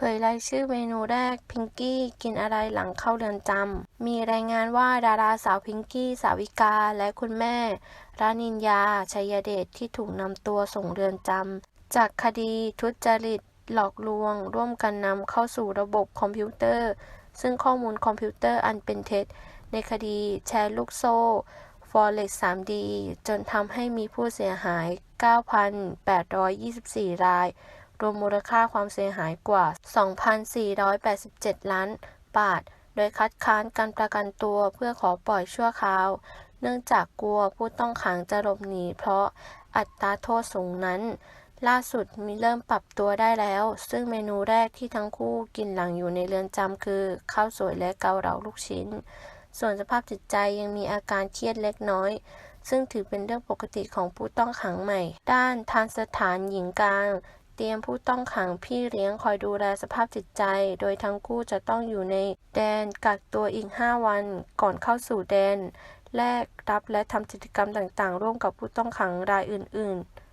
เผยรายชื่อเมนูแรกพิงกี้กินอะไรหลังเข้าเรือนจำ มีรายงานว่าดาราสาวพิงกี้ สาวิกา และคุณแม่รานินยา ชัยเดชที่ถูกนำตัวส่งเรือนจำ จากคดีทุจริต หลอกลวง ร่วมกันนำเข้าสู่ระบบคอมพิวเตอร์ ซึ่งข้อมูลคอมพิวเตอร์อันเป็นเท็จ ในคดีแชร์ลูกโซ่ Forex 3D จนทำให้มีผู้เสียหาย 9,824 ราย รวมมูลค่าความเสียหายกว่า 2,487 ล้านบาท โดยคัดค้านการประกันตัวเพื่อขอปล่อยชั่วคราว เนื่องจากกลัวผู้ต้องขังจะหลบหนีเพราะอัตราโทษสูงนั้น ล่าสุดมีเริ่มปรับตัวได้แล้ว ซึ่งเมนูแรกที่ทั้งคู่กินหลังอยู่ในเรือนจำคือ ข้าวสวยและเกาเหลาลูกชิ้น ส่วนสภาพจิตใจยังมีอาการเครียดเล็กน้อยซึ่งถือเป็นเรื่องปกติของผู้ต้องขังใหม่ ด้านทางสถานหญิงกลาง เตรียมผู้ต้องขังพี่เลี้ยงคอยดูแลสภาพจิตใจ โดยทั้งคู่จะต้องอยู่ในแดนกักตัวอีก 5 วันก่อนเข้าสู่แดน แลกรับและทำกิจกรรมต่างๆ ร่วมกับผู้ต้องขังรายอื่น ๆ